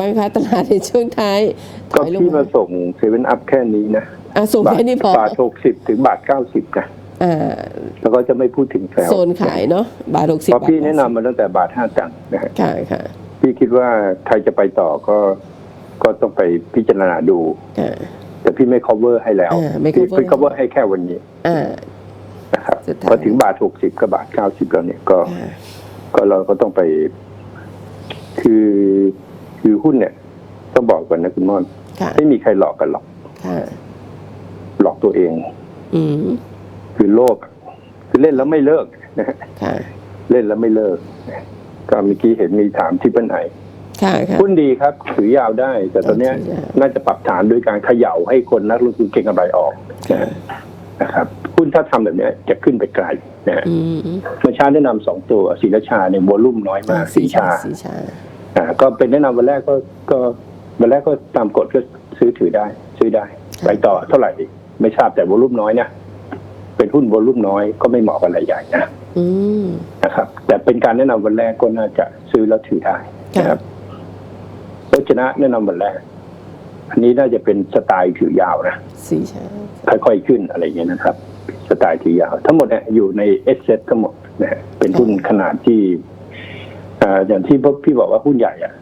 บ้างคะตลาดในช่วงท้ายถก็อยลงพี่มามาส่งเซเว่นอัพแค่นี้นะอะส่งแค่นี้พอบาทหกสิบถึงบาทเก้าสิบนะอ่าแล้วก็จะไม่พูดถึงแซวโซนขายเนาะบาทหกสิบเพราะพี่แนะนำมาตั้งแต่บาทห้าตังค์นะฮะค่ะค่ะพี่คิดว่าใครจะไปต่อก็ก็ต้องไปพิจารณาดู ค่ะ แต่พี่ไม่ cover ให้แล้วอ่าไม่พี่ cover พี่ cover ให้แค่วันนี้อ่า นะครับสุดท้าย พอถึงบาทหกสิบกับบาทเก้าสิบแล้วเนี่ยก็ ค่ะก็เราก็ต้องไป คือ คือหุ้นเนี่ยต้องบอกก่อนนะคุณม่อน ค่ะไม่มีใครหลอกกันหรอก ค่ะหลอกตัวเอง อืมคือโลภอะคือเล่นแล้วไม่เลิกนะฮะค่ะเล่นแล้วไม่เลิกนะก็เมื่อกี้เห็นมีถามที่เปิ้ลไอค่ะค่ะ หุ้นดีครับ ถือยาวได้ แต่ตอนเนี้ย ถือยาว น่าจะปรับฐานโดยการเขย่าให้คนนักลงทุนเก็งกำไรออกนะค่ะฮะนะครับหุ้นถ้าทำแบบเนี้ยจะขึ้นไปไกลนะฮะอืมเมื่อเช้าแนะนำสองตัวศรีราชาเนี่ยวอลุ่มน้อยมากสีชาชาสีชา อ่าก็เป็นแนะนำวันแรกก็ก็วันแรกก็ตามกฎก็ซื้อถือได้ ซื้อได้ค่ะไปต่อเท่าไหร่ไม่ทราบแต่วอลุ่มน้อยเนี่ยเป็นหุ้นวอลุ่มน้อยก็ไม่เหมาะกับรายใหญ่นะอืม นะครับ แต่เป็นการแนะนำวันแรกก็น่าจะซื้อแล้วถือได้นะครับรจนะแนะนำวันแรก อันนี้น่าจะเป็นสไตล์ถือยาวนะ สีชาค่อยๆขึ้นอะไรอย่างเงี้ยนะครับ สไตล์ถือยาว ทั้งหมดเนี่ยอยู่ในเอสเซทั้งหมดนะฮะเป็นหุ้นขนาดที่ อ่าอย่างที่พี่บอกว่าหุ้นใหญ่อะ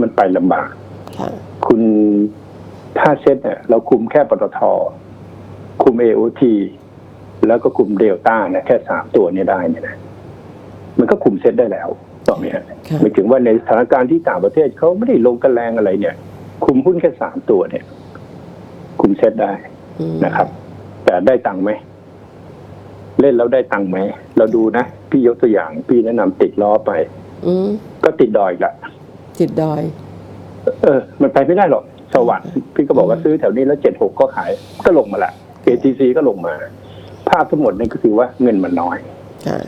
มันไปลำบากค่ะคุณถ้าเซ็ตเนี่ย เราคุมแค่ปตท คุม AOT แล้วก็คุมเดลต้านะแค่สามตัวเนี่ยได้เนี่ยนะมันก็คุมเซ็ตได้แล้วตอนนี้ค่ะไม่ถึงว่าในสถานการณ์ที่ต่างประเทศเขาไม่ได้ลงกันแรงอะไรเนี่ย คุมหุ้นแค่สามตัวเนี่ย คุมเซ็ตได้อืมนะครับ แต่ได้ตังค์ไหม เล่นแล้วได้ตังค์ไหม เราดูนะ พี่ยกตัวอย่างพี่แนะนำติดล้อไป อืมก็ติดดอยอีกละจิตดอย เออ มันไปไม่ได้หรอก สวัสด์พี่ก็บอกว่าซื้อแถวนี้แล้วเจ็ดหกก็ขาย ก็ลงมาละ KTC ก็ลงมา ภาพทั้งหมดนี่ก็คือว่าเงินมันน้อยค่ะ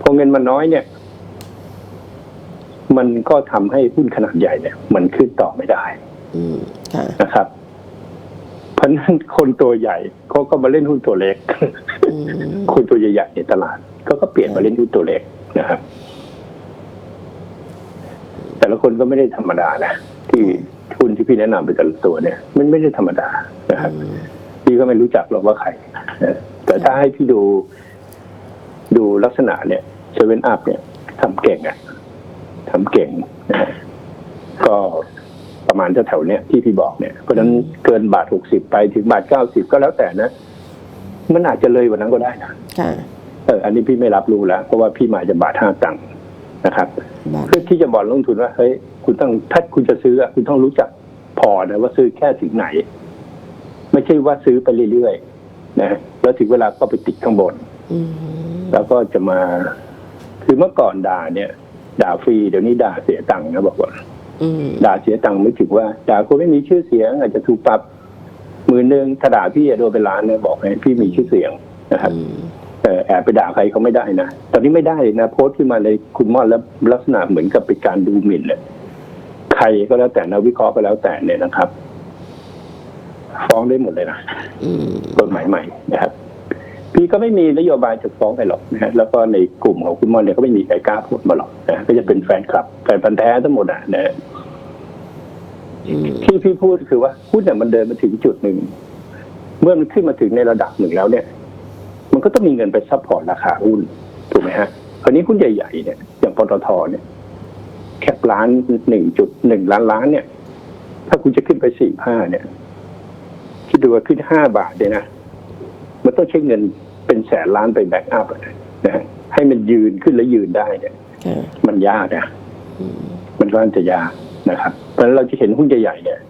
พอเงินมันน้อยเนี่ย มันก็ทำให้หุ้นขนาดใหญ่เนี่ย มันขึ้นต่อไม่ได้อืม ค่ะ นะครับ เพราะฉะนั้นคนตัวใหญ่เขาก็มาเล่นหุ้นตัวเล็กอืม คนตัวใหญ่ๆในตลาด ก็ก็เปลี่ยนมาเล่นหุ้นตัวเล็กนะครับ แต่ละคนก็ไม่ได้ธรรมดานะที่หุ้นที่พี่แนะนำไปแต่ละตัวเนี่ย มันไม่ได้ธรรมดานะครับพี่ก็ไม่รู้จักหรอกว่าใครนะแต่ถ้าให้พี่ดูดูลักษณะเนี่ยเซเว่นอัพเนี่ยทำเก่งอะทำเก่งนะฮะก็ประมาณแถวๆเนี้ยที่พี่บอกเนี่ยเพราะฉะนั้นเกินบาทหกสิบไปถึงบาทเก้าสิบก็แล้วแต่นะ มันอาจจะเลยกว่านั้นก็ได้นะค่ะเออ อันนี้พี่ไม่รับรู้แล้ว เพราะว่าพี่มาจากบาทห้าตังค์นะครับบาทเพื่อที่จะบอกนักลงทุนว่าเฮ้ยคุณต้องถ้าคุณจะซื้ออะคุณต้องรู้จักพอนะว่าซื้อแค่ถึงไหน ไม่ใช่ว่าซื้อไปเรื่อยๆนะแล้วถึงเวลาก็ไปติดข้างบนอืมแล้วก็จะมา คือเมื่อก่อนด่าเนี่ย ด่าฟรีเดี๋ยวนี้ด่าเสียตังค์นะบอกว่าอืมด่าเสียตังค์ไม่ถึงว่าด่าคนไม่มีชื่อเสียงอาจจะถูกปรับ หมื่นหนึ่งถ้าด่าพี่อะโดนเป็นล้านเนี่ยบอกให้พี่มีชื่อเสียงนะครับอืมเอ่อแอบไปด่าใครเขาไม่ได้นะ ตอนนี้ไม่ได้เลยนะโพสต์ขึ้นมาเลยคุณม่อนแล้วลักษณะเหมือนกับเป็นการดูหมิ่นเลยใครก็แล้วแต่นะวิเคราะห์ก็แล้วแต่เนี่ยนะครับ ฟ้องได้หมดเลยนะอืมกฎหมายใหม่นะครับ พี่ก็ไม่มีนโยบายจะฟ้องใครหรอกนะฮะแล้วก็ในกลุ่มของคุณม่อนเนี่ยก็ไม่มีใครกล้าพูดมาหรอกนะก็จะเป็นแฟนคลับแฟนพันธ์แท้ทั้งหมดอะนะอืม ที่พี่พูดคือว่าหุ้นเนี่ยมันเดินมาถึงจุดหนึ่ง เมื่อมันขึ้นมาถึงในระดับหนึ่งแล้วเนี่ย มันก็ต้องมีเงินไปซัพพอร์ตราคาหุ้นถูกไหมฮะคราวนี้หุ้นใหญ่ๆเนี่ยอย่างปตทเนี่ย แคปล้านหนึ่งจุดหนึ่งล้านล้านเนี่ย ถ้าคุณจะขึ้นไปสี่ห้าเนี่ยคิดดูว่าขึ้นห้าบาทเนี่ยนะมันต้องใช้เงินเป็นแสนล้านไปแบ็กอัพอะนะฮะให้มันยืนขึ้นแล้วยืนได้เนี่ยค่ะมันยากนะอืมมันก็จะยาก นะครับ เพราะฉะนั้นเราจะเห็นหุ้นใหญ่ๆเนี่ย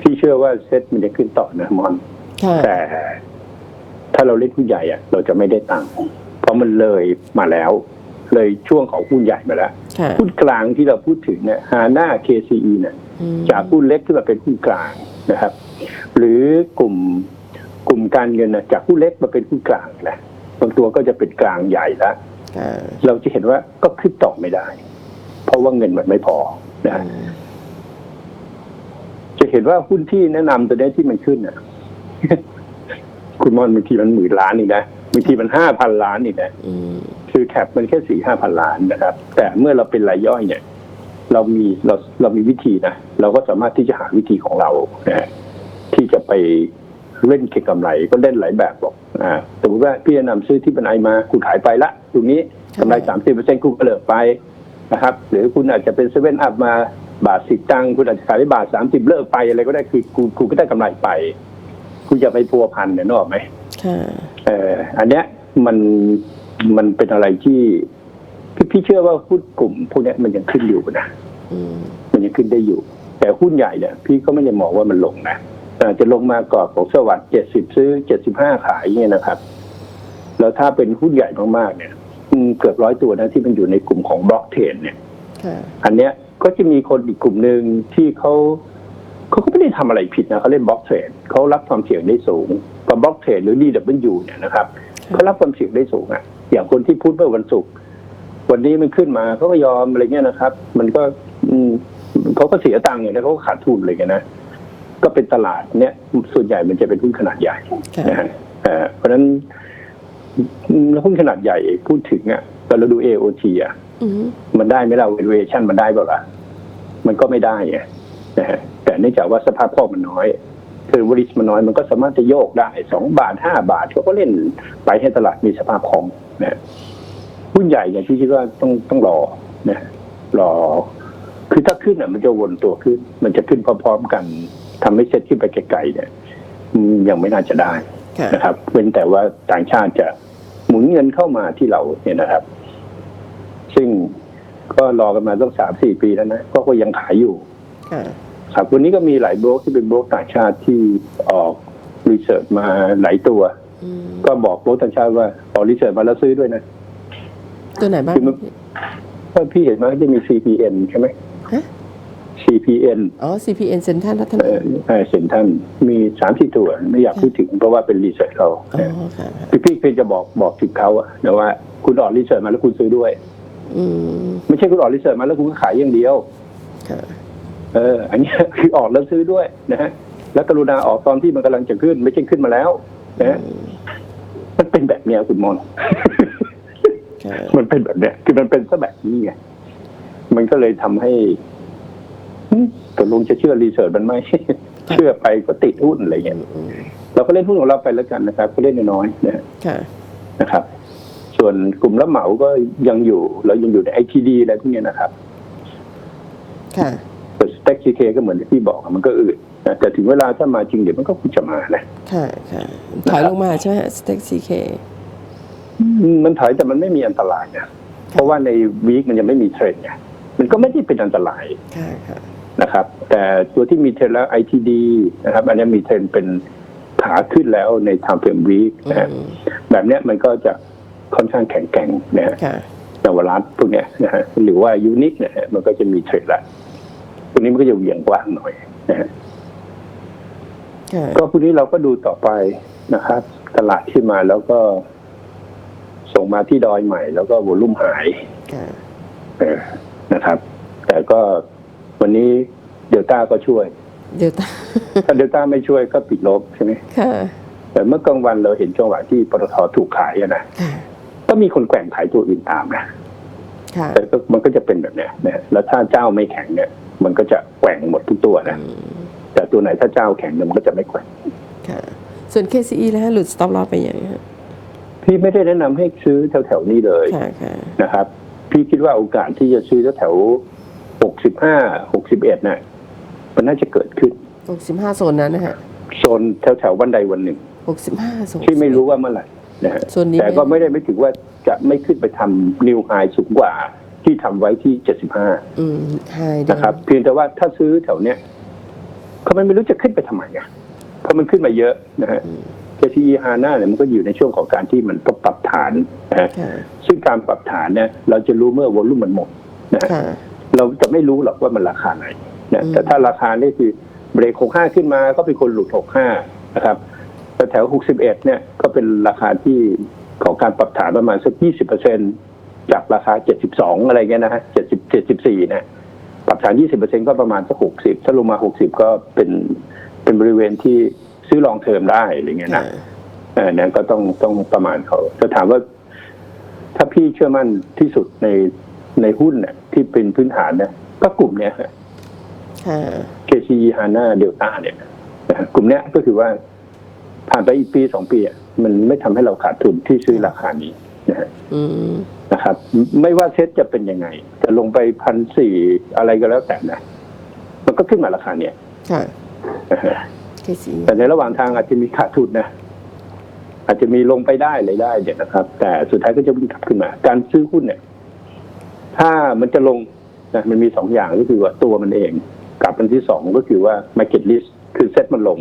พี่เชื่อว่าเซ็ตมันจะขึ้นต่อนะมอนค่ะแต่ถ้าเราเล่นหุ้นใหญ่อะเราจะไม่ได้ตังค์เพราะมันเลยมาแล้ว เลยช่วงของหุ้นใหญ่มาแล้วค่ะหุ้นกลางที่เราพูดถึงเนี่ยฮาน่า KCE เนี่ยอืมจากหุ้นเล็กขึ้นมาเป็นหุ้นกลางนะครับ หรือกลุ่มกลุ่มการเงินน่ะจากหุ้นเล็กมาเป็นหุ้นกลางแหละบางตัวก็จะเป็นกลางใหญ่แล้วค่ะเราจะเห็นว่าก็ขึ้นต่อไม่ได้ เพราะว่าเงินมันไม่พอนะอืมจะเห็นว่าหุ้นที่แนะนำตัวนี้ที่มันขึ้นอะ คุณมอนบางทีมันหมื่นล้านอีกนะบางทีมันห้าพันล้านอีกนะอืมคือแคปมันแค่สี่ห้าพันล้านนะครับ แต่เมื่อเราเป็นรายย่อยเนี่ย เรามีเราเรามีวิธีนะเราก็สามารถที่จะหาวิธีของเรานะฮะที่จะไปเล่นเก็งกำไรก็เล่นหลายแบบบอกอ่าสมมติว่าพี่จะนำซื้อที่เป็นไอมา คุณขายไปละตรงนี้กำไรสามสิบเปอร์เซ็นต์คุณก็เลิกไป นะครับ หรือคุณอาจจะเป็นเซเว่นอัพมาบาทสิบตังค์คุณอาจจะขายได้บาทสามสิบเลิกไปอะไรก็ได้คือคุณคุณก็ได้กำไรไป คุณจะไปพัวพันเนี่ยนึกออกไหมค่ะเอ่ออันเนี้ยมันมันเป็นอะไรที่พี่พี่เชื่อว่าหุ้นกลุ่มพวกเนี้ยมันยังขึ้นอยู่นะอืมมันยังขึ้นได้อยู่ แต่หุ้นใหญ่เนี่ย พี่ก็ไม่ได้มองว่ามันลงนะอาจจะลงมากรอบของสวัสด์เจ็ดสิบซื้อเจ็ดสิบห้าขายเนี่ยนะครับ แล้วถ้าเป็นหุ้นใหญ่มากๆเนี่ยอืม เกือบร้อยตัวนะที่มันอยู่ในกลุ่มของบล็อกเทรดเนี่ยค่ะอันเนี้ยก็จะมีคนอีกกลุ่มหนึ่งที่เขาเขาก็ไม่ได้ทำอะไรผิดนะเขาเล่นบล็อกเทรดเขารับความเสี่ยงได้สูงกับบล็อกเทรดหรือ DW เนี่ยนะครับเขารับความเสี่ยงได้สูงอะอย่างคนที่พูดเมื่อวันศุกร์วันนี้มันขึ้นมาเขาก็ยอมอะไรเงี้ยนะครับ มันก็อืมเขาก็เสียตังค์อย่างนี้เขาก็ขาดทุนอะไรเงี้ยนะก็เป็นตลาดเนี้ยส่วนใหญ่มันจะเป็นหุ้นขนาดใหญ่ค่ะนะฮะเอ่อเพราะฉะนั้น อืมหุ้นขนาดใหญ่พูดถึงอะแต่เราดู AOT อะอืมมันได้ไหมเรา valuation มันได้เปล่าล่ะมันก็ไม่ได้ไงนะฮะแต่เนื่องจากว่าสภาพคล่องมันน้อย คือวริสมันน้อยมันก็สามารถจะโยกได้สองบาทห้าบาทเขาก็เล่นไปให้ตลาดมีสภาพคล่องนะหุ้นใหญ่เนี่ยที่คิดว่าต้องต้องรอนะรอ คือถ้าขึ้นอะมันจะวนตัวขึ้น มันจะขึ้นพร้อมๆกันทำให้เซ็ตขึ้นไปไกลๆเนี่ยอืมยังไม่น่าจะได้ค่ะ นะครับเว้นแต่ว่าต่างชาติจะหมุนเงินเข้ามาที่เราเนี่ยนะครับ ซึ่งก็รอกันมาต้องสามสี่ปีแล้วนะก็ก็ยังขายอยู่ค่ะครับวันนี้ก็มีหลายโบรกที่เป็นโบรกต่างชาติที่ออกรีเสิร์ชมาหลายตัวอืมก็บอกโบรกต่างชาติว่าออกรีเสิร์ชมาแล้วซื้อด้วยนะตัวไหนบ้างคือมันเพราะพี่เห็นว่าจะมี CPN ใช่ไหมฮะ CPN อ๋อ CPN เซ็นทรัลรัตเอนาอเออเซ็นท่านมีสามสี่ตัว ไม่อยากพูดถึงเพราะว่าเป็นรีเสิร์ชเขาอ๋อค่ะ พี่พี่เพียงจะบอกบอกถึงเขาอะนะว่าคุณออกรีเสิร์ชมาแล้วคุณซื้อด้วย อืมไม่ใช่คุณออกรีเสิร์ชมาแล้วคุณก็ขายอย่างเดียว ค่ะเออ อันเนี้ย คือออกแล้วซื้อด้วยนะฮะแล้วกรุณาออกตอนที่มันกำลังจะขึ้น ไม่ใช่ขึ้นมาแล้วนะฮะมันเป็นแบบเนี้ยคุณมอนค่ะมันเป็นแบบเนี้ยคือมันเป็นซะแบบนี้ไงมันก็เลยทำให้หึตก ลงจะเชื่อรีเสิร์ชมันไหมเชื่อไปก็ติดหุ้นอะไรเงี้ยอืมเราก็เล่นหุ้นของเราไปแล้วกันนะครับก็เล่นน้อยๆนะฮะค่ะนะครับ ส่วนกลุ่มรับเหมาก็ยังอยู่เรายังอยู่ในไอทีดีอะไรพวกเนี้ยนะครับค่ะแต่สเต็กซีเคก็เหมือนที่พี่บอกอะมันก็อืดนะแต่ถึงเวลาถ้ามาจริงเดี๋ยวมันก็คงจะมานะค่ะค่ะถอยลงมาใช่ไหมฮะสเต็กซีเคมันถอยแต่มันไม่มีอันตรายนะเพราะว่าในวีคมันยังไม่มีเทรนด์ไงมันก็ไม่ได้เป็นอันตรายค่ะค่ะ นะครับ แต่ตัวที่มีเทรนด์แล้ว ITD นะครับ อันนี้มีเทรนด์เป็นขาขึ้นแล้วใน time frame week นะฮะอืมแบบเนี้ยมันก็จะค่อนข้างแข็งแกร่งนะฮะค่ะนวรัตพวกเนี้ยนะฮะหรือว่ายูนิคนะฮะมันก็จะมีเทรนด์ละพวกนี้มันก็จะเหวี่ยงกว้างหน่อยนะฮะค่ะก็พรุ่งนี้เราก็ดูต่อไปนะครับ ตลาดขึ้นมาแล้วก็ส่งมาที่ดอยใหม่ แล้วก็วอลุ่มหายค่ะเออนะครับ แต่ก็ วันนี้เดลต้าก็ช่วย เดี๋ยวตาถ้าเดลต้าไม่ช่วยก็ปิดลบใช่ไหมค่ะแต่เมื่อกลางวันเราเห็นจังหวะที่ปตทถูกขายอะนะค่ะก็มีคนแกว่งขายตัวอื่นตามนะค่ะแต่ก็มันก็จะเป็นแบบเนี้ยนะแล้วถ้าเจ้าไม่แข็งเนี่ย มันก็จะแกว่งหมดทุกตัวนะอืมแต่ตัวไหนถ้าเจ้าแข็งเนี่ยมันก็จะไม่แกว่งค่ะส่วน KCE แล้วฮะหลุด stop loss ไปอย่างฮะพี่ไม่ได้แนะนำให้ซื้อแถวๆนี้เลยค่ะค่ะนะครับ พี่คิดว่าโอกาสที่จะซื้อแถว หกสิบห้าหกสิบเอ็ดน่ะมันน่าจะเกิดขึ้น65โซนนั้นนะฮะโซนแถวๆวันใดวันหนึ่ง65โซนที่ไม่รู้ว่าเมื่อไหร่นะฮะโซนนี้แต่ก็ไม่ได้ไม่ถึงว่าจะไม่ขึ้นไปทำนิวไฮสูงกว่าที่ทำไว้ที่เจ็ดสิบห้าอืมไฮเดิมนะครับ เพียงแต่ว่าถ้าซื้อแถวเนี้ยเขาไม่รู้จะขึ้นไปทำไมอะเพราะมันขึ้นมาเยอะนะฮะ KTE ฮาน่าเนี่ยมันก็อยู่ในช่วงของการที่มันต้องปรับฐานนะฮะค่ะซึ่งการปรับฐานเนี่ยเราจะรู้เมื่อวอลุ่มมันหมดนะฮะค่ะ เราจะไม่รู้หรอกว่ามันราคาไหนนะอืมแต่ถ้าราคานี่คือเบรกหกห้าขึ้นมาก็เป็นคนหลุดหกห้านะครับแต่แถวหกสิบเอ็ดเนี่ยก็เป็นราคาที่ของการปรับฐานประมาณสักยี่สิบเปอร์เซ็นจากราคาเจ็ดสิบสองอะไรเงี้ยนะฮะเจ็ดสิบเจ็ดสิบสี่เนี่ยปรับฐานยี่สิบเปอร์เซ็นก็ประมาณสักหกสิบถ้าลงมาหกสิบก็เป็นเป็นบริเวณที่ซื้อลองเทอมได้อะไรเงี้ยค่ะนะเออเนี่ยก็ต้องต้องประมาณเขาจะถามว่า ถ้าพี่เชื่อมั่นที่สุดในในหุ้นเนี่ย ที่เป็นพื้นฐานเนี่ยก็กลุ่มเนี้ยฮะค่ะ KCE HANA Delta เนี่ยนะฮะกลุ่มเนี้ยก็คือว่าผ่านไปอีกปีสองปีอะมันไม่ทำให้เราขาดทุนที่ซื้อราคานี้นะฮะอืมนะครับ ไม่ว่าเซ็ตจะเป็นยังไง จะลงไปพันสี่อะไรก็แล้วแต่นะ มันก็ขึ้นมาราคาเนี้ยค่ะนะฮะ KCE แต่ในระหว่างทางอาจจะมีขาดทุนนะอาจจะมีลงไปได้เลยได้เนี่ยนะครับ แต่สุดท้ายก็จะวิ่งกลับขึ้นมา การซื้อหุ้นเนี่ย ถ้ามันจะลงนะมันมีสองอย่างก็คือว่าตัวมันเองกับอันที่สองก็คือว่า market list คือเซ็ตมันลง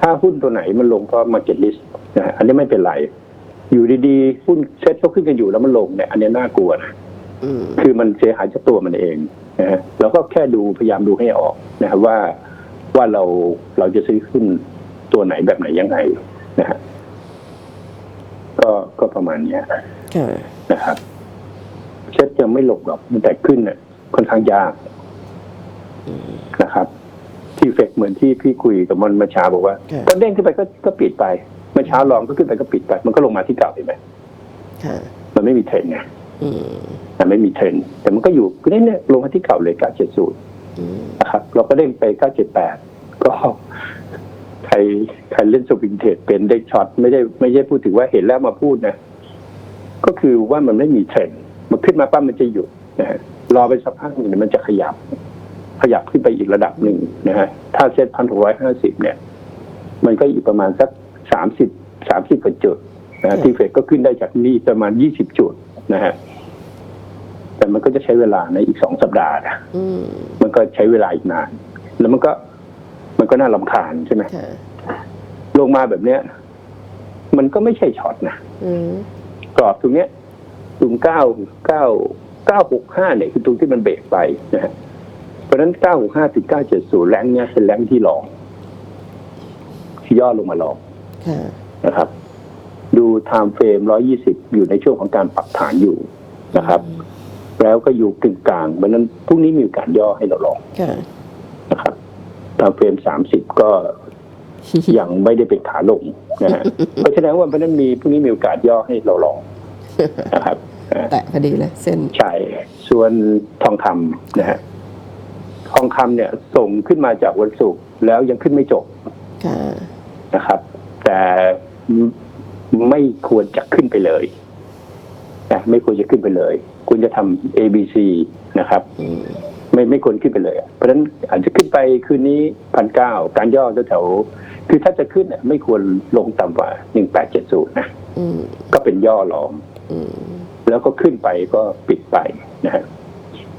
ถ้าหุ้นตัวไหนมันลงเพราะ market list นะฮะอันนี้ไม่เป็นไร อยู่ดีๆ หุ้นเซ็ตก็ขึ้นกันอยู่แล้วมันลงเนี่ยอันนี้น่ากลัวนะอืมคือมันเสียหายจากตัวมันเองนะฮะเราก็แค่ดูพยายามดูให้ออกนะครับว่าว่าเราเราจะซื้อขึ้นตัวไหนแบบไหนยังไงนะฮะก็ก็ประมาณเนี้ยค่ะนะครับ เช็ดยังไม่หลบหรอกแต่ขึ้นเนี่ยค่อนข้างยากนะครับ ที่เฟกเหมือนที่พี่คุยกับมันเมื่อเช้าบอกว่าค่ะก็เด้งขึ้นไปก็ก็ปิดไปเมื่อเช้าลองก็ขึ้นไปก็ปิดไป มันก็ลงมาที่เก่าเห็นไหมค่ะมันไม่มีเทรนด์ไงอืมมันไม่มีเทรนด์แต่มันก็อยู่ก็เนี่ยเนี่ยลงมาที่เก่าเลยกาเจ็ดสูตรอืมนะครับ เราก็เด้งไป978ก็ใครใครเล่นสวิงเทรดเป็นเด้งช็อตไม่ได้ไม่ใช่พูดถึงว่าเห็นแล้วมาพูดนะ ก็คือว่ามันไม่มีเทรนด์ มันขึ้นมาปั๊บมันจะหยุดนะฮะรอไปสักพักหนึ่งเดี๋ยวมันจะขยับ ขยับขึ้นไปอีกระดับหนึ่งนะฮะถ้าเซ็ตพันหกร้อยห้าสิบเนี่ย มันก็อีกประมาณสักสามสิบสามสิบกว่าจุดนะฮะที่เฟดก็ขึ้นได้จากนี่ประมาณยี่สิบจุดนะฮะแต่มันก็จะใช้เวลาในอีกสองสัปดาห์นะอืมมันก็ใช้เวลาอีกนาน แล้วมันก็มันก็น่าลำคาญใช่ไหมค่ะลงมาแบบเนี้ย มันก็ไม่ใช่ช็อตนะอืมกรอบตรงเนี้ย ตรงเก้าเก้าเก้าหกห้าเนี่ยคือตรงที่มันเบรกไปนะฮะเพราะฉะนั้นเก้าหกห้าถึงเก้าเจ็ดศูนย์แรงเนี้ยเป็นแรงที่รองที่ย่อลงมาลองค่ะนะครับ ดูไทม์เฟรมร้อยี่สิบอยู่ในช่วงของการปรับฐานอยู่นะครับ แล้วก็อยู่กึ่งกลางเพราะฉะนั้นพรุ่งนี้มีโอกาสย่อให้เราลองค่ะนะครับตามเฟรมสามสิบก็ยังไม่ได้เป็นขาลงนะฮะเพราะฉะนั้นว่าเพราะฉะนั้นมีพรุ่งนี้มีโอกาสย่อให้เราลองนะครับอ่า แตะพอดีเลย เส้นใช่ส่วนทองคำนะฮะทองคำเนี่ยส่งขึ้นมาจากวันศุกร์แล้วยังขึ้นไม่จบค่ะนะครับ แต่ไม่ควรจะขึ้นไปเลยนะไม่ควรจะขึ้นไปเลยควรจะทำ A B C นะครับอืมไม่ไม่ควรขึ้นไปเลยอะเพราะฉะนั้นอาจจะขึ้นไปคืนนี้พันเก้าการย่อแถวๆคือถ้าจะขึ้นเนี่ยไม่ควรลงต่ำกว่าหนึ่งแปดเจ็ดศูนย์นะอืมก็เป็นย่อรองอืม แล้วก็ขึ้นไปก็ปิดไปนะฮะ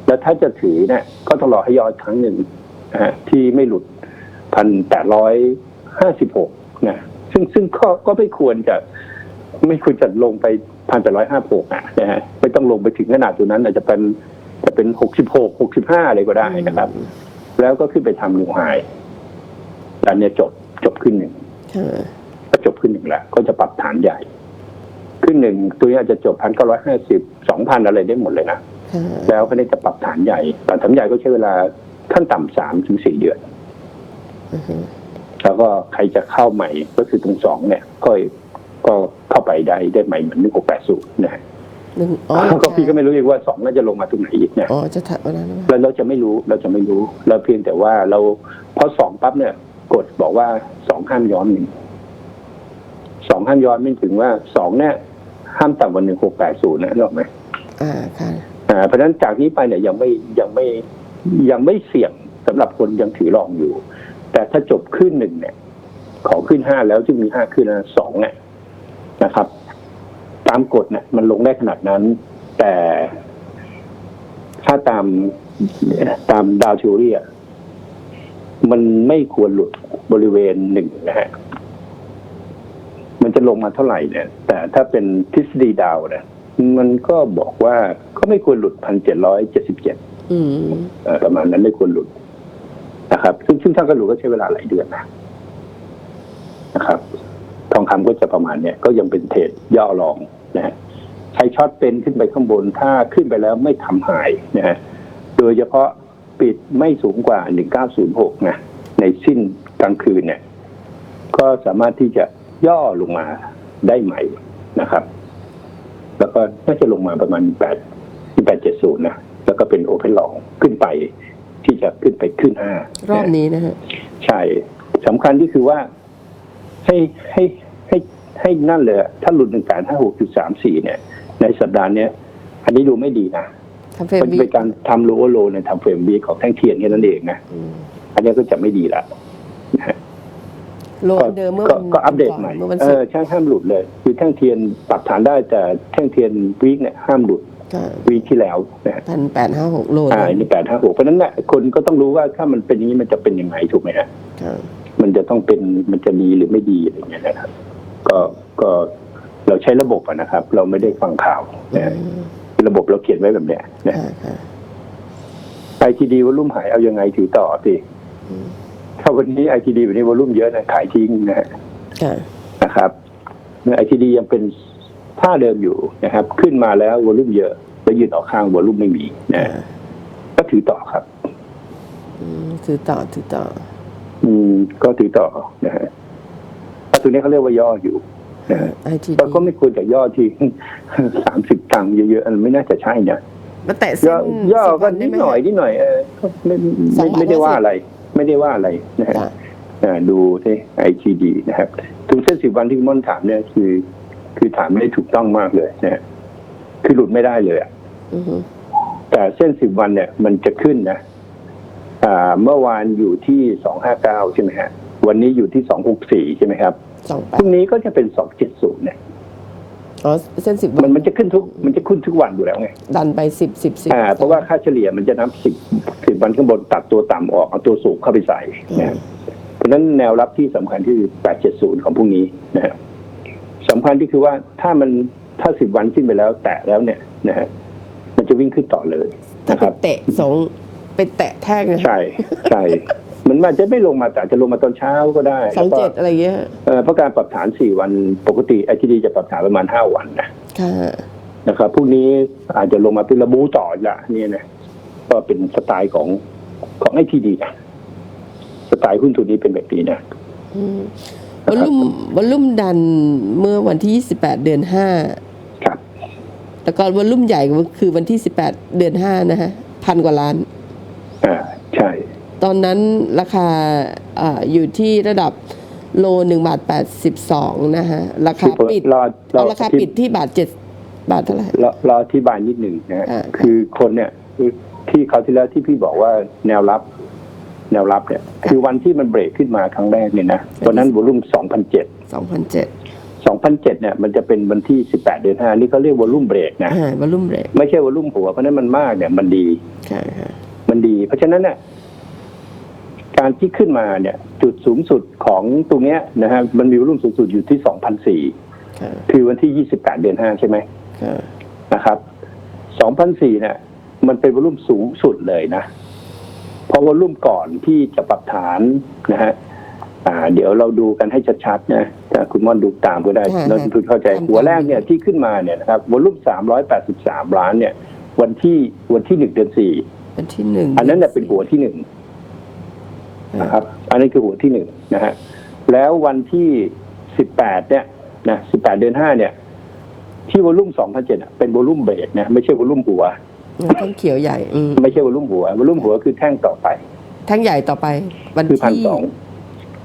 แล้วถ้าจะถือเนี่ยก็ต้องรอให้ย่ออีกครั้งหนึ่งนะฮะที่ไม่หลุดพันแปดร้อยห้าสิบหกนะซึ่งซึ่งก็ก็ไม่ควรจะ ไม่ควรจะลงไปพันแปดร้อยห้าหกอะนะฮะไม่ต้องลงไปถึงขนาดตัวนั้นอาจจะเป็นจะเป็นหกสิบหกหกสิบห้าอะไรก็ได้นะครับ แล้วก็ขึ้นไปทำนิวไฮอันเนี้ยจบจบขึ้นหนึ่งค่ะก็จบขึ้นหนึ่งแล้ว ก็จะปรับฐานใหญ่ ขึ้นหนึ่งตัวนี้อาจจะจบพันเก้าร้อยห้าสิบสองพันอะไรได้หมดเลยนะค่ะแล้วก็ได้จะปรับฐานใหญ่ปรับฐานใหญ่ก็ใช้เวลาขั้นต่ำสามถึงสี่เดือนอือฮึแล้วก็ใครจะเข้าใหม่ก็คือตรงสองเนี่ย ก็ก็เข้าไปได้ได้ใหม่เหมือนหนึ่งหกแปดศูนย์นะฮะหนึ่งอ๋อก็พี่ก็ไม่รู้อีกว่าสองน่าจะลงมาตรงไหนอีกเนี่ยอ๋อจะถัดวันนั้นหรือเปแล้ล่าวเราจะไม่รู้เราจะไม่รู้ เราเพียงแต่ว่าเราพอสองปั๊บเนี่ย กดบอกว่าสองห้ามย้อนหนึ่งสองห้ามย้อนไม่ถึงว่าสองเนี่ย ห้ามต่ำกว่าหนึ่งหกแปดศูนย์นะนึกออกไหมอ่าค่ะอ่าเพราะฉะนั้นจากนี้ไปเนี่ยยังไม่ยังไม่ยังไม่เสี่ยงสำหรับคนยังถือรองอยู่ แต่ถ้าจบขึ้นหนึ่งเนี่ย ขอขึ้นห้าแล้วจึงมีห้าขึ้นแล้วสองเนี่ยนะครับ ตามกฎเนี่ยมันลงได้ขนาดนั้น แต่ถ้าตามตามดาวทิวเรียมันไม่ควรหลุดบริเวณหนึ่งนะฮะมัน จะลงมาเท่าไหร่เนี่ย แต่ถ้าเป็นทฤษฎีดาวเนี่ยมันก็บอกว่าก็ไม่ควรหลุดพันเจ็ดร้อยเจ็ดสิบเจ็ดอืมประมาณนั้นไม่ควรหลุดนะครับ ซึ่งซึ่งถ้าก็หลุดก็ใช้เวลาหลายเดือนนะนะครับ ทองคำก็จะประมาณเนี้ยก็ยังเป็นเทรดย่อรองนะฮะใช้ช็อตเป็นขึ้นไปข้างบน ถ้าขึ้นไปแล้วไม่ทำหายนะฮะโดยเฉพาะปิดไม่สูงกว่า1906นะในสิ้นกลางคืนเนี่ย ก็สามารถที่จะ ย่อลงมาได้ใหม่นะครับ แล้วก็น่าจะลงมาประมาณ8 870นะ แล้วก็เป็นโอเพนลองขึ้นไปที่จะขึ้นไปขึ้นห้ารอบนี้นะฮะใช่สำคัญที่คือว่าให้ให้ให้ให้นั่นเลยอะถ้าหลุดหนึ่งแปดห้าหกจุดสามสี่เนี่ย ในสัปดาห์เนี้ยอันนี้ดูไม่ดีนะทำเฟรมมันวีเป็นการทำโลโลในทำเฟรมวีของแท่งเทียนแค่นั้นเองนะอืมอันนี้ก็จะไม่ดีละนะฮะ โลก็เดิมเมื่อก็วันก็อัปเดตใหม่เมื่อวันเอศุกอร์ใช่ห้ามหลุดเลย คือแท่งเทียนปรับฐานได้แต่แท่งเทียนวีคเนี่ยห้ามหลุดวีคที่แล้วนะฮะพันแปดห้าหกโลอ่านี่แปดห้าหกเพราะฉะนั้นเนี่ยคนก็ต้องรู้ว่าถ้ามันเป็นอย่างนี้มันจะเป็นยังไงถูกไหมฮะค่ะมันจะต้องเป็นมันจะดีหรือไม่ดีอะไรอย่างเงี้ยนะครับ ก็ก็เราใช้ระบบอะนะครับ เราไม่ได้ฟังข่าวนะฮะอืมระบบเราเขียนไว้แบบเนี้ยนะค่ะค่ะไอทีดีวอลุ่มหายเอายังไงถือต่อสิอืม ถ้าวันนี้ไอทีดีวันนี้วอลุ่มเยอะนะขายทิ้งนะฮะค่ะนะครับไอทีดียังเป็นท่าเดิมอยู่นะครับ ขึ้นมาแล้ววอลุ่มเยอะแล้วยืนออกข้างวอลุ่มไม่มีนะค่ะก็ถือต่อครับอืมถือต่อถือต่อ อืม ก็ถือต่อนะฮะถ้าตัวนี้เขาเรียกว่าย่ออยู่นะฮะไอทีเราก็ไม่ควรจะย่อที่สามสิบตังค์เยอะๆอันไม่น่าจะใช่นะมาแตะย่เส้อนย่อสิบก็วันิดไไมหน่อยนิดหน่อยเออก็ไม่สอไม่งบาทไม่ได้ว่าห้าสิบอะไร ไม่ได้ว่าอะไรนะฮะจ้ะอ่าดูที่ไอทีดีนะครับ ทุกเส้นสิบวันที่คุณม่อนถามเนี่ยคือ คือถามไม่ได้ถูกต้องมากเลยนะฮะคือหลุดไม่ได้เลยอะอือฮึแต่เส้นสิบวันเนี่ยมันจะขึ้นนะอ่าเมื่อวานอยู่ที่สองห้าเก้าใช่ไหมฮะ วันนี้อยู่ที่สองหกสี่ใช่ไหมครับสองแปพดรุ่งนี้ก็จะเป็นสองเจ็ดศูนย์เนี่ย อ๋อเส้นสิบวัมันมันจะขึ้นทุกมันจะขึ้นทุกวันอยู่แล้วไงดันไปสิบสิบสิบอ่าเพราะว่าค่าเฉลี่ยมันจะนับสิบสิบวันข้างบนตัดตัวต่ำออกเอาตัวสูงเข้าไปใส่นะฮะเพราะฉะนั้นแนวรับที่สำคัญที่แปดเจ็ดศูนย์ของพรุ่งนี้นะฮะสำคัญที่คือว่าถ้ามันถ้าสิบวันขึ้นไปแล้วแตะแล้วเนี่ยนะฮะมันจะวิ่งขึ้นต่อเลยถ้านะไปครับเตะสองไปแตะแท่งนะใช่ ใช่มันอาจจะไม่ลงมาแต่อาจจะลงมาตอนเช้าก็ได้สองแล้วก็เจ็ดอะไรเงี้ยเอ่อเพราะการปรับฐานสี่วันปกติไอทีดีจะปรับฐานประมาณห้าวันนะค่ะนะครับพรุ่งนี้อาจจะลงมาเป็นระบูต่ออีกละเนี่ยนะก็เป็นสไตล์ของของไอทีดีนะสไตล์หุ้นตัวนี้เป็นแบบนี้นะอืมวอลลุ่มวอลลุ่มดันเมื่อวันที่ 28 เดือนครับ5แล้วก็วอลลุ่มใหญ่ก็คือวันที่ 18 เดือน 5 นะฮะ พันกว่าล้าน อ่า ใช่ ตอนนั้นราคาอาอยู่ที่ระดับโล1บาท82นะฮะ ราคาปิดรอรอเอาราคาปิดที่บาท7บาทเท่าไหร่รอรออธิบายนิดหนึ่งนะฮะอ่าคือคนเนี่ยคือที่เขาวที่แล้วที่พี่บอกว่าแนวรับ แนวรับเนี่ย คือวันที่มันเบรกขึ้นมาครั้งแรกเนี่ยนะวันนั้นวอลุ่มสองพันเจ็ด2007 2007เนี่ยมันจะเป็นวันที่18เดือน5นี่เขาเรียกวอลุ่มเบรกนะอ่าวอลลุ่มเรทไม่ใช่วอลุ่มหัวเพราะฉะนั้นมันมากเนี่ยมันดีค่ะค่ะมันดี เพราะฉะนั้นเนี่ย การที่ขึ้นมาเนี่ยจุดสูงสุดของตรงเนี้ยนะฮะมันมีวอลุ่มสูงสุดอยู่ที่2,004ค่ะคือวันที่28เดือน5ใช่ไหมค่ะนะครับ2,004เนี่ยมันเป็นวอลุ่มสูงสุดเลยนะ เพราะวอลุ่มก่อนที่จะปรับฐานนะฮะอ่าเดี๋ยวเราดูกันให้ชัดๆนะถ้าคุณม่อนดูตามก็ได้ค่ะนักลงทุนเข้าใจตามหัวแรกเนี่ยตามที่ขึ้นมาเนี่ยนะครับวอลุ่ม383ล้านเนี่ย วันที่วันที่หนึ่งเดือนสี่วันที่หนึ่งอันนั้นเนี่ยเป็นหัวที่หนึ่ง นะครับ อันนี้คือหัวที่หนึ่งนะฮะแล้ววันที่สิบแปดเนี่ยนะสิบแปดเดือนห้าเนี่ย ที่วอลุ่มสองพันเจ็ดเป็นวอลุ่มเบรกนะไม่ใช่วอลุ่มหัวแท่งเขียวใหญ่อืมไม่ใช่วอลุ่มหัววอลุ่มหัวคือแท่งต่อไป แท่งใหญ่ต่อไป วันคือพันที่สอง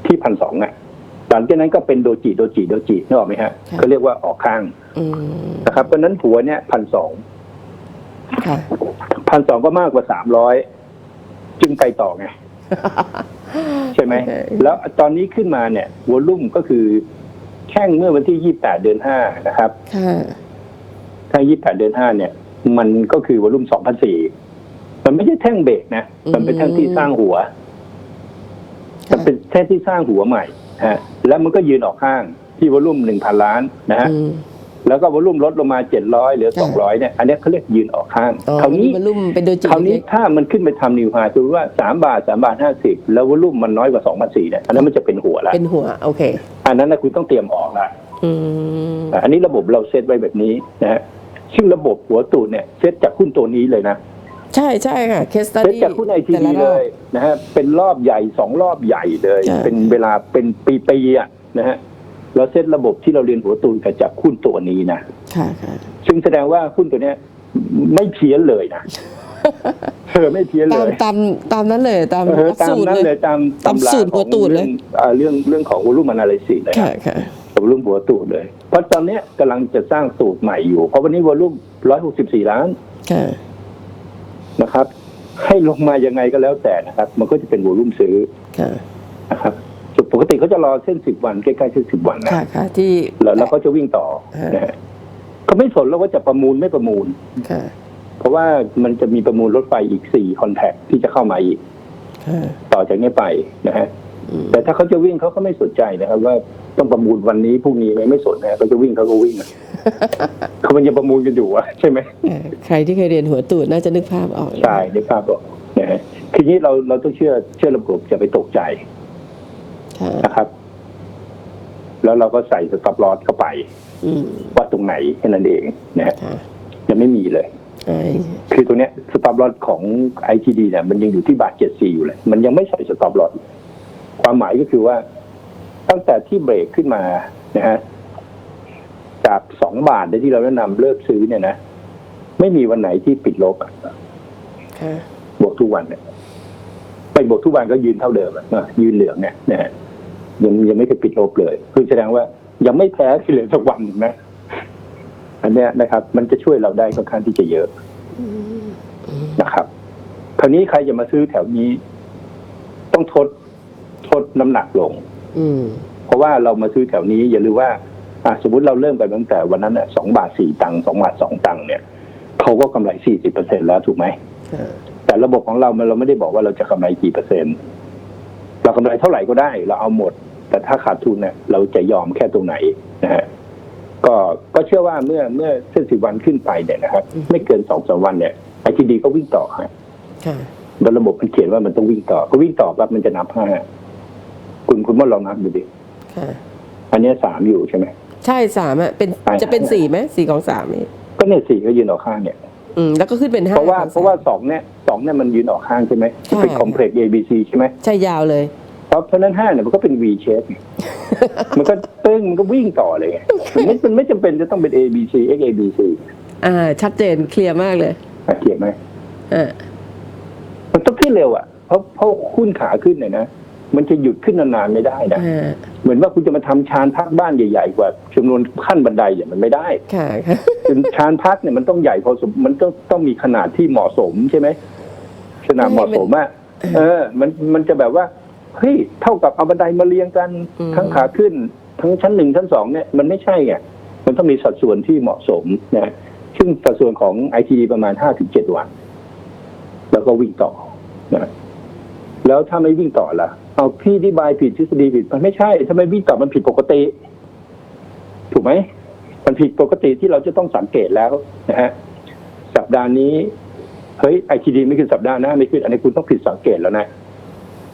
ที่พันสองอะหลังจากนั้นก็เป็นโดจิโดจิโดจินึกออกไหมฮะค่ะเขาเรียกว่าออกข้างอืมนะครับเพราะฉะนั้นหัวเนี่ยพันสองค่ะพันสองก็มากกว่าสามร้อยจึงไปต่อไง ใช่ไหมโอเคแล้วตอนนี้ขึ้นมาเนี่ยวอลุ่มก็คือแข่งเมื่อวันที่ยี่แปดเดือนห้านะครับค่ะถ้ายี่แปดเดือนห้าเนี่ย มันก็คือวอลุ่มสองพันสี่มันไม่ใช่แท่งเบรกนะ มันเป็นแท่งที่สร้างหัว มันเป็นแท่งที่สร้างหัวใหม่ฮะ แล้วมันก็ยืนออกข้างที่วอลุ่มหนึ่งพันล้านนะฮะอืม แล้วก็วอลุ่มลดลงมาเจ็ดร้อยเหลือค่ะสองร้อยเนี่ยอันเนี้ยเขาเรียกยืนออกข้างอ๋อคราวนี้วอลลุ่มเป็นโดจิคราวนี้เล็กถ้ามันขึ้นไปทำนิวไฮสมมติว่าสามบาทสามบาทห้าสิบแล้ววอลุ่มมันน้อยกว่าสองพันสี่เนี่ยอันนั้นมันจะเป็นหัวละเป็นหัวโอเค อันนั้นนะคุณต้องเตรียมออกละอืมอะอันนี้ระบบเราเซตไว้แบบนี้นะฮะซึ่งระบบหัวตูดเนี่ยเซตจากหุ้นตัวนี้เลยนะใช่ใช่ค่ะเคสตัเซตดี้จากหุ้นไอทีแต่ละดีรเลอบยนะฮะเป็นรอบใหญ่สองรอบใหญ่เลยใช่เป็นเวลาเป็นปีๆอะนะฮะ เราเซตระบบที่เราเรียนหัวตูดกับจากหุ้นตัวนี้นะค่ะค่ะซึ่งแสดงว่าหุ้นตัวเนี้ยไม่เพี้ยนเลยนะเออไม่เพี้ยนเลตามยตามตามนั้นเลยตามเออตามสูตรนั้นเลเลยยตามตามตำราสูตรหัวตูดเลยของรื่องอ่าเรื่องเรื่องของวอลุ่มอนาลิซิสเลยค่ะค่ะวอลุ่มหัวตูดเลย เพราะตอนเนี้ยกำลังจะสร้างสูตรใหม่อยู่ เพราะวันนี้วอลุ่มร้อยหกสิบสี่ล้านค่ะนะครับ ให้ลงมายังไงก็แล้วแต่นะครับ มันก็จะเป็นวอลุ่มซื้อค่ะนะครับ จุดปกติเขาจะรอเส้นสิบวันใกล้ๆเส้นสิบวันนะค่ะค่ะที่ แล้วแล้วก็จะวิ่งต่อฮะนะฮะเขาไม่สนแล้วว่าจะประมูลไม่ประมูล ค่ะเพราะว่ามันจะมีประมูลรถไฟอีกสี่คอนแทคที่จะเข้ามาอีก ค่ะต่อจากนี้ไปนะฮะ อืมแต่ถ้าเขาจะวิ่งเขาก็ไม่สนใจนะครับ ว่าต้องประมูลวันนี้พรุ่งนี้ไหมไม่สนนะเขาจะวิ่งเขาก็วิ่งอะ เขามันยังประมูลกันอยู่อะใช่ไหมเอ่อใครที่เคยเรียนหัวตูดน่าจะนึกภาพออกนะใช่ในภาพบอกนะฮะทีนี้เราเราต้องเชื่อเชื่อระบบจะไปตกใจ ค่ะนะครับ แล้วเราก็ใส่สต็อปลอสเข้าไปอืมว่าตรงไหนแค่นั้นเองนะฮะค่ะยังไม่มีเลยไอ้คือตัวเนี้ยสต็อปลอสของ ITD เนี่ยมันยังอยู่ที่บาทเจ็ดสี่อยู่เลย มันยังไม่ใส่สต็อปลอสความหมายก็คือว่า ตั้งแต่ที่เบรกขึ้นมานะฮะจากสองบาทที่เราแนะนำเลิกซื้อเนี่ยนะไม่มีวันไหนที่ปิดลบอะค่ะบวกทุกวันเนี่ยไปบวกทุกวันก็ยืนเท่าเดิมอะนะยืนเหลืองเนี่ยนะฮะ ยังยังไม่เคยปิดลบเลย คือแสดงว่ายังไม่แพ้ที่เหลือสักวันหนึ่งนะอันเนี้ยนะครับ มันจะช่วยเราได้ค่อนข้างที่จะเยอะอืมนะครับ คราวนี้ใครจะมาซื้อแถวนี้ ต้องทดทดน้ำหนักลง อืมเพราะว่าเรามาซื้อแถวนี้ อย่าลืมว่าอะสมมติเราเริ่มกันตั้งแต่วันนั้นอะสองบาทสี่ตังค์สองบาทสองตังค์เนี่ยเขาก็กำไรสี่สิบเปอร์เซ็นแล้วถูกไหมค่ะแต่ระบบของเรามันเราไม่ได้บอกว่าเราจะกำไรกี่เปอร์เซ็นต์ เรากำไรเท่าไหร่ก็ได้ เราเอาหมด แต่ถ้าขาดทุนเนี่ยเราจะยอมแค่ตรงไหนนะฮะก็ก็เชื่อว่าเมื่อเมื่อเส้นสิบวันขึ้นไปเนี่ยนะครับไม่เกินสองสามวันเนี่ยไอทีดีก็วิ่งต่อฮะค่ะแล้วระบบมันเขียนว่ามันต้องวิ่งต่อ ก็วิ่งต่อปั๊บมันจะนับห้าคุณคุณว่าลองนับดูดิค่ะอันเนี้ยสามอยู่ใช่ไหมใช่สามอะเป็นใช่จะเป็นสี่ไหมสี่ของสามนี่ก็เนี่ยสี่ก็ยืนออกข้างเนี่ย อืมแล้วก็ขึ้นเป็นห้าเพราะว่าของสมเพราะว่าสองเนี่ย สองเนี่ยมันยืนออกข้างใช่ไหมใช่เป็นคอมเพล็กซ์ A B C ใช่ไหมใช่ยาวเลยเพราะเพราะฉะนั้นห้าเนี่ยมันก็เป็น V shape ไงมันก็เต้งมันก็วิ่งต่อเลยไงมันไม่มันไม่จำเป็นจะต้องเป็น A B C X A B C อ่า ชัดเจนเคลียร์มากเลยอะเขียนไหมอ่ามันต้องขึ้นเร็วอะเพราะเพราะหุ้นขาขึ้นเนี่ยนะมันจะหยุดขึ้นนานๆไม่ได้นะอ่าเหมือนว่าคุณจะมาทำชานพักบ้านใหญ่ๆกว่าจำนวนขั้นบันไดเนี่ยมันไม่ได้ค่ะค่ะคือชานพักเนี่ยมันต้องใหญ่พอสมมันต้องต้องมีขนาดที่เหมาะสมใช่ไหม ขนาดเหมาะสมอะเออ มันมันจะแบบว่าเฮ้ยเท่ากับเอาบันไดมาเรียงกันอืมทั้งขาขึ้น ทั้งชั้นหนึ่งชั้นสองเนี่ยมันไม่ใช่ไงมันต้องมีสัดส่วนที่เหมาะสมนะซึ่งสัดส่วนของไอทีประมาณห้าถึงเจ็ดวัน แล้วก็วิ่งต่อนะแล้วถ้าไม่วิ่งต่อล่ะ เอาพี่ที่บายผิดทฤษฎีผิด มันไม่ใช่ถ้าไม่วิ่งต่อมันผิดปกติ ถูกไหมมันผิดปกติที่เราจะต้องสังเกตแล้วนะฮะสัปดาห์นี้ เฮ้ยไอทีดีไม่ขึ้นสัปดาห์หน้าไม่ขึ้นอันนี้คุณต้องผิดสังเกตแล้วนะ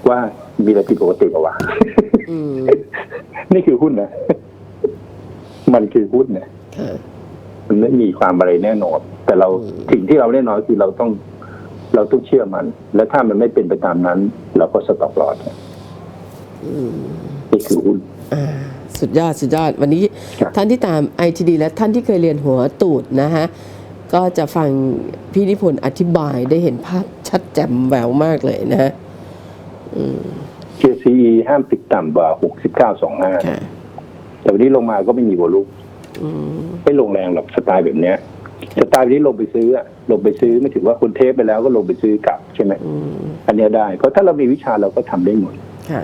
ว่ามีอะไรผิดปกติเปล่าวะอืมนี่คือหุ้นนะ มันคือหุ้นนะค่ะมันไม่มีความอะไรแน่นอน แต่เราอืมสิ่งที่เราแน่นอนคือเราต้องเราต้องเชื่อมัน และถ้ามันไม่เป็นไปตามนั้น เราก็สต็อปลอสอืมนี่คือหุ้นอ่าสุดยอด สุดยอด วันนี้ครับท่านที่ตาม ITD และท่านที่เคยเรียนหัวตูดนะฮะ ก็จะฟังพี่นิพนธ์อธิบายได้เห็นภาพชัดแจ่มแหววมากเลยนะฮะอืม JCE ห้ามติดต่ำกว่าหกสิบเก้าสองห้าค่ะ แต่วันนี้ลงมาก็ไม่มีวอลุ่มอืม ไม่ลงแรงหรอกสไตล์แบบเนี้ยสไตล์แบบนี้ลงไปซื้ออะลงไปซื้อไม่ถือว่าคุณเทปไปแล้วก็ลงไปซื้อกลับใช่ไหมอืม อันเนี้ยได้ เพราะถ้าเรามีวิชาเราก็ทำได้หมด ค่ะ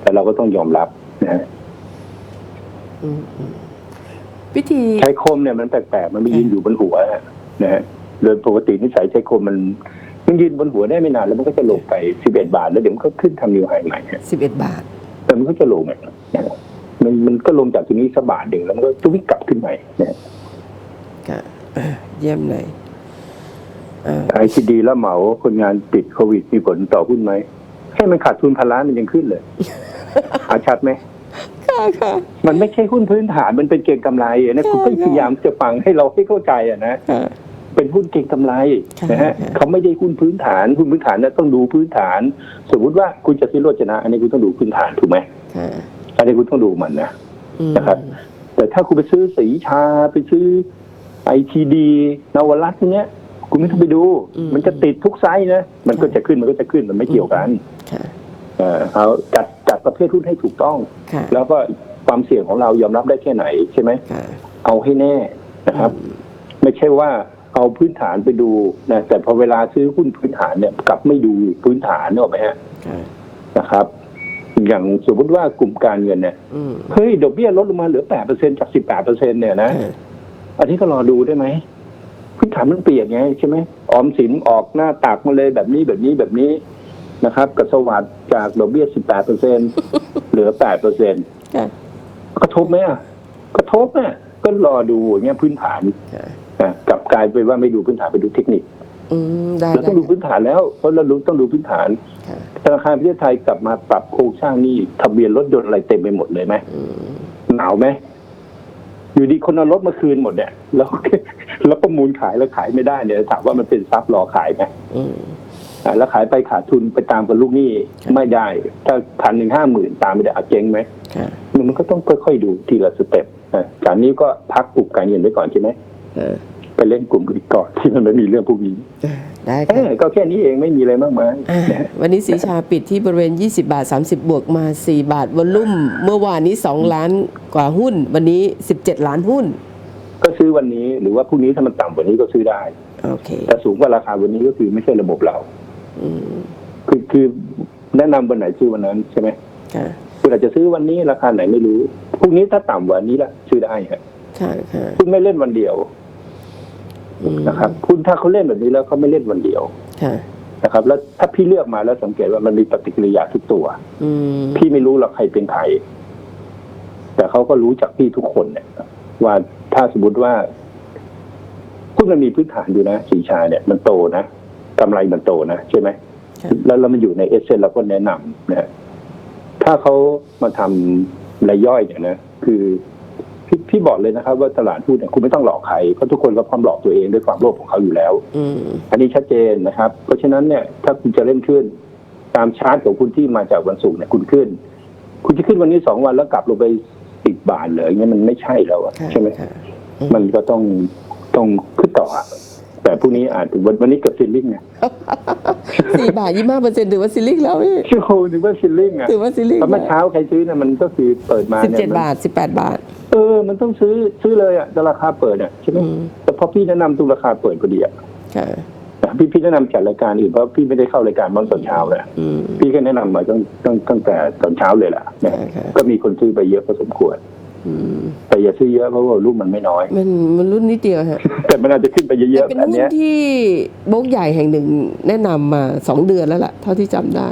แต่เราก็ต้องยอมรับนะฮะอืมอืมวิธี ใช้คมเนี่ยมันแปลกๆมันไม่ยืนอยู่บนหัว นะฮะโดยปกตินิสัยใช้คมมันมันยืนบนหัวได้ไม่นานแล้วมันก็จะลงไปสิบเอ็ดบาท แล้วเดี๋ยวมันก็ขึ้นทำนิวไฮใหม่ฮะสิบเอ็ดบาทแต่มันก็จะลงอะนะฮะมันมันก็ลงจากตรงนี้สักบาทหนึ่งแล้วมันก็จะวิ่งกลับขึ้นใหม่นะฮะค่ะอ่าเยี่ยมเลยอ่าไอซีดีแล้วเหมาคนงานติดโควิดมีผลต่อหุ้นไหมให้มันขาดทุนพันล้านมันยังขึ้นเลยอาชัดไหมค่ะค่ะมันไม่ใช่หุ้นพื้นฐานมันเป็นเก็งกำไรอะนะคุณก็ใช่พยายามจะฟังให้เราให้เข้าใจอะนะค่ะ เป็นหุ้นเก็งกำไรนะฮะค่ะเขาไม่ได้หุ้นพื้นฐานหุ้นพื้นฐานนะต้องดูพื้นฐาน สมมุติว่าคุณจะซื้อโรจนะ อันนี้คุณต้องดูพื้นฐานถูกไหมค่ะอันนี้คุณต้องดูมันนะอืมนะครับ แต่ถ้าคุณไปซื้อสีชาไปซื้อไอทีดีนวรัตน์พวกเนี้ย คุณไม่ต้องไปดูอืมมันจะติดทุกไซส์นะมันก็จะขึ้นมันก็จะขึ้นมันไม่เกี่ยวกันค่ะเออเอาจัดจัดประเภทหุ้นให้ถูกต้องค่ะแล้วก็ความเสี่ยงของเรายอมรับได้แค่ไหนใช่ไหมค่ะเอาให้แน่นะครับ ไม่ใช่ว่า เอาพื้นฐานไปดูนะแต่พอเวลาซื้อหุ้นพื้นฐานเนี่ยกลับไม่ดูพื้นฐานนึกออกไหมฮะค่ะนะครับ อย่างสมมติว่ากลุ่มการเงินเนี่ยอืมเฮ้ยดอกเบี้ยลดลงมาเหลือแปดเปอร์เซ็นจากสิบแปดเปอร์เซ็นเนี่ยนะค่ะอันนี้ก็รอดูได้ไหมพื้นฐานมันเปลี่ยนไงใช่ไหมออมสินออกหน้าตักมาเลยแบบนี้แบบนี้แบบนี้นะครับกระสวัสดจากดอกเบี้ยสิบแปดเปอร์เซ็นเหลือแปดเปอร์เซ็นค่ะกระทบไหมอะกระทบอะก็รอดูอย่างเงี้ยพื้นฐานค่ะนะ กลับกลายไปนว่าไม่ดูพื้นฐานไปดูเทคนิคอืมได้เราได้ต้องดูพื้นฐานแล้ว เพราะเรารู้ต้องดูพื้นฐานค่ะธนาคารประเทศไทยกลับมาปรับโครงสร้างหนี้ทะเบียนรถยนต์อะไรเต็มไปหมดเลยไหมอืมหนาวไหมอยู่ดีคนเอารถมาคืนหมดเนี่ยแล้วแล้วประมูลขายแล้วขายไม่ได้เนี่ยถามว่ามันเป็นทรัพย์รอขายไหมอืมอ่าแล้วขายไปขาดทุนไปตามกับลูกหนี้ครับไม่ได้ ถ้าพันหนึ่งห้าหมื่นตามไม่ได้อาเจ๊งไหมค่ะมันก็ต้องค่อยๆดูทีละสเต็ปนะจากนี้ก็พักกลุ่มการเงินไว้ก่อนใช่ไหมค่ะ ไปเล่นกลุ่มอื่นก่อนที่มันไม่มีเรื่องพวกนี้ได้เอค่ะอก็แค่นี้เองไม่มีอะไรมากมายอ่าวันนี้สีชาปิดที่บริเวณ 20 บาท 30 บวกมา 4 บาทวอลลุ่ม เมื่อวานนี้ 2 ล้านกว่าหุ้น วันนี้ 17 ล้านหุ้น ก็ซื้อวันนี้หรือว่าพรุ่งนี้ถ้ามันต่ำกว่านี้ก็ซื้อได้โอเคแต่สูงกว่าราคาวันนี้ก็คือไม่ใช่ระบบเราอืมคือคือแนะนำวันไหนซื้อวันนั้นใช่ไหมค่ะคุณอาจจะซื้อวันนี้ราคาไหนไม่รู้พรุ่งนี้ถ้าต่ำกว่านี้ละซื้อได้ครับค่ะค่ะคุณไม่เล่นวันเดียวอืม นะครับคุณถ้าเขาเล่นแบบนี้แล้วเขาไม่เล่นวันเดียวค่ะนะครับ แล้วถ้าพี่เลือกมาแล้วสังเกตว่ามันมีปฏิกิริยาทุกตัวอืมพี่ไม่รู้หรอกใครเป็นใครแต่เขาก็รู้จักพี่ทุกคนเนี่ยว่าถ้าสมมติว่าหุ้นมันมีพื้นฐานอยู่นะสีชาเนี่ยมันโตนะกำไรมันโตนะใช่ไหมค่ะแล้วเรามันอยู่ในเอเซนเราก็แนะนำนะฮะถ้าเขามาทำรายย่อยเนี่ยนะคือ พี่พี่บอกเลยนะครับ ว่าตลาดหุ้นเนี่ยคุณไม่ต้องหลอกใครเพราะทุกคนก็พร้อมหลอกตัวเองด้วยความโลภของเขาอยู่แล้วอืมอันนี้ชัดเจนนะครับ เพราะฉะนั้นเนี่ยถ้าคุณจะเล่นขึ้น ตามชาร์ตของคุณที่มาจากวันศุกร์เนี่ยคุณขึ้น คุณจะขึ้นวันนี้สองวันแล้วกลับลงไปสิบบาทเลยอย่างเงี้ยมันไม่ใช่แล้วอะค่ะใช่ไหมค่ะมันก็ต้องต้องขึ้นต่ออะ แต่พรุ่งนี้อาจถึงวันวันนี้เกือบซิลลิ่งไงสี่บาทยี่ห้าเปอร์เซ็นต์ถือว่าซิลลิงแล้วพี่ชั่วโมงถึงว่าซิลลิ่งอะถือว่าซิลลิงตอนเมื่อเช้าใครซื้อเนี่ยมันก็คือเปิดมาสิบเนี่เจ็ดยมันบาทสิบแปดบาท เออ มันต้องซื้อซื้อเลยอะแต่ราคาเปิดอะใช่ไหมอืมแต่พอพี่แนะนำตรงราคาเปิดพอดีอะค่ะแต่พี่พี่แนะนำจัดรายการอื่นเพราะพี่ไม่ได้เข้ารายการตอนเช้าเลยอืมพี่ก็แนะนำมาตั้งตั้งตั้งแต่ตอนเช้าเลยแหละนะค่ะค่ะก็มีคนซื้อไปเยอะพอสมควรอืม แต่อย่าซื้อเยอะเพราะว่ารุ่นมันไม่น้อย มันมันรุ่นนิดเดียวฮะ แต่มันอาจจะขึ้นไปเยแต่อะเป็นๆอันหุ้นเนี้ยที่โบกใหญ่แห่งหนึ่งแนะนำมาสองเดือนแล้วล่ะ เท่าที่จำได้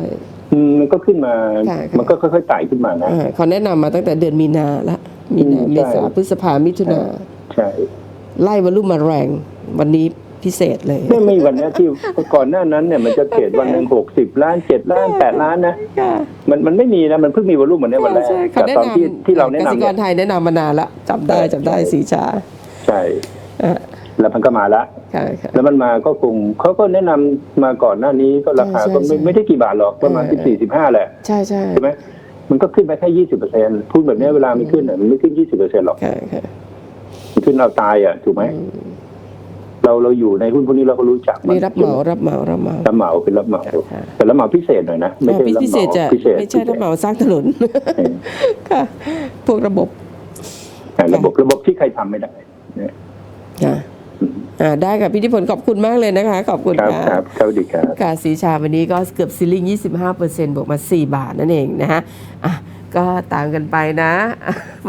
อืมมันก็ขึ้นมาค่ะค่ะ มันก็ค่อยๆไต่ขึ้นมานะ อ่าเขาแนะนำมาตั้งแต่เดือนมีนาละมีนาอืมเมษาใช่ พฤษภามิถุนาใช่ ไล่วอลุ่มมาแรง วันนี้ พิเศษเลยไม่มีวันเนี้ยที่ก่อนหน้านั้นเนี่ยมันจะเทรดวันหนึ่งหกสิบล้านเจ็ดล้านแปดล้านนะค่ะมันมันไม่มีนะมันเพิ่งมีวอลุ่มวันเนี้ยวันแรกใช่เขาแต่แนะตอนนำที่ที่เราแนะกนำสิกเนี่รยไทยแนะนำมานานละจำได้จำได้สีชา ใช่อ่าแล้วมันก็มาละค่ะค่ะแล้วมันมาก็คงเขาก็แนะนำมาก่อนหน้านี้ก็ราคาใช่ก็ไม่ใช่ไม่ได้กี่บาทหรอกประมาณเอสิอบสี่สิบห้าแหละ ใช่ใช่ใช่ไหมมันก็ขึ้นไปแค่ยี่สิบเปอร์เซ็นพูดแบบเนี้ยเวลามันขึ้นอะมันไม่ขึ้นยี่สิบเปอร์เซ็นหรอกค่ะค่ะมันขึ้นเอาตายอะถูกไหมอืม เราเราอยู่ในหุ้นพวกนี้เราก็รู้จักมัมีรับเหมารับเหมารับเหมารับเหมาเป็นรับเหมาค่ะแต่รับเหมาพิเศษหน่อยนะไม่ใช่อ๋อรับพิเหเศมาษจะพิเศษไม่ใช่รับเหมาสร้างถนนเออค่ะพวกระบบอ่าระบบระบบที่ใครทำไม่ได้เนี่ยค่ะอ่าได้ค่ะพี่ทิพลขอบคุณมากเลยนะคะ ขอบคุณครับค่ะครับสวัสดีครับกาสีชาวันนี้ก็เกือบซิลลิง25%บวกมา 4 บาทนั่นเองนะฮะอะก็ตามกันไปนะ